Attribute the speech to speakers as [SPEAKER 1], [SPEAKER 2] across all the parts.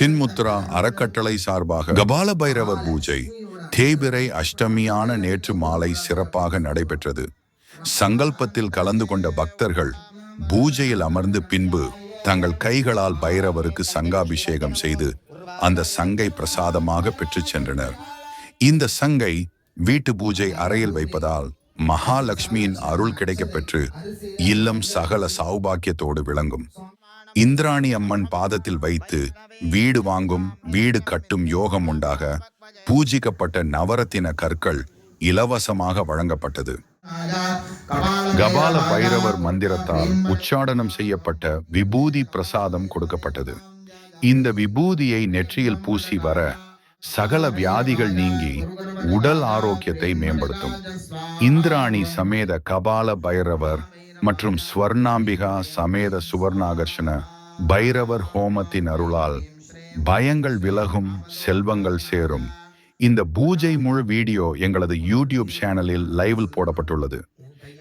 [SPEAKER 1] சின்முத்ரா அறக்கட்டளை சார்பாக கபால பைரவர் பூஜை. தேபிரை அஷ்டமியான நேற்று மாலை சிறப்பாக நடைபெற்றது. சங்கல்பத்தில் கலந்து கொண்ட பக்தர்கள் பூஜையில் அமர்ந்து பின்பு தங்கள் கைகளால் பைரவருக்கு சங்காபிஷேகம் செய்து அந்த சங்கை பிரசாதமாக பெற்றுச் சென்றனர். இந்த சங்கை வீட்டு பூஜை அறையில் வைப்பதால் மகாலட்சுமியின் அருள் கிடைக்கப்பெற்று இல்லம் சகல சௌபாக்கியத்தோடு விளங்கும். இந்திராணி அம்மன் பாதத்தில் வைத்து வீடு வாங்கும் வீடு கட்டும் யோகம் உண்டாக பூஜிக்கப்பட்ட நவரத்தின கற்கள் இலவசமாக வழங்கப்பட்டது. கபால பைரவர் மந்திரத்தால் உச்சாடனம் செய்யப்பட்ட விபூதி பிரசாதம் கொடுக்கப்பட்டது. இந்த விபூதியை நெற்றியில் பூசி வர சகல வியாதிகள் நீங்கி உடல் ஆரோக்கியத்தை மேம்படுத்தும். இந்திராணி சமேத கபால பைரவர் மற்றும் ஸ்வர்ணாம்பிகா சமேத சுவர்ணாகர்ஷண பைரவர் ஹோமத்தின் அருளால் பயங்கள் விலகும் செல்வங்கள் சேரும். இந்த பூஜை முழு வீடியோ எங்களது யூடியூப் சேனலில் லைவில் போடப்பட்டுள்ளது.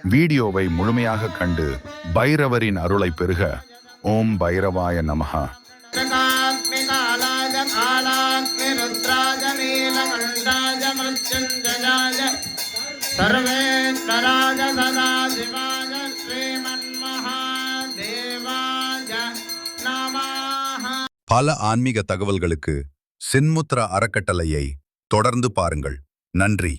[SPEAKER 1] வீடியோவை முழுமையாக கண்டு பைரவரின் அருளை பெறுக. ஓம் பைரவாய நமஹா.
[SPEAKER 2] सर्वेश्वराय सदाशिवाय श्रीमन्महादेवाय नमः
[SPEAKER 3] பல ஆன்மீக தகவல்களுக்கு சின்முத்ரா அறக்கட்டளையை தொடர்ந்து பாருங்கள் நன்றி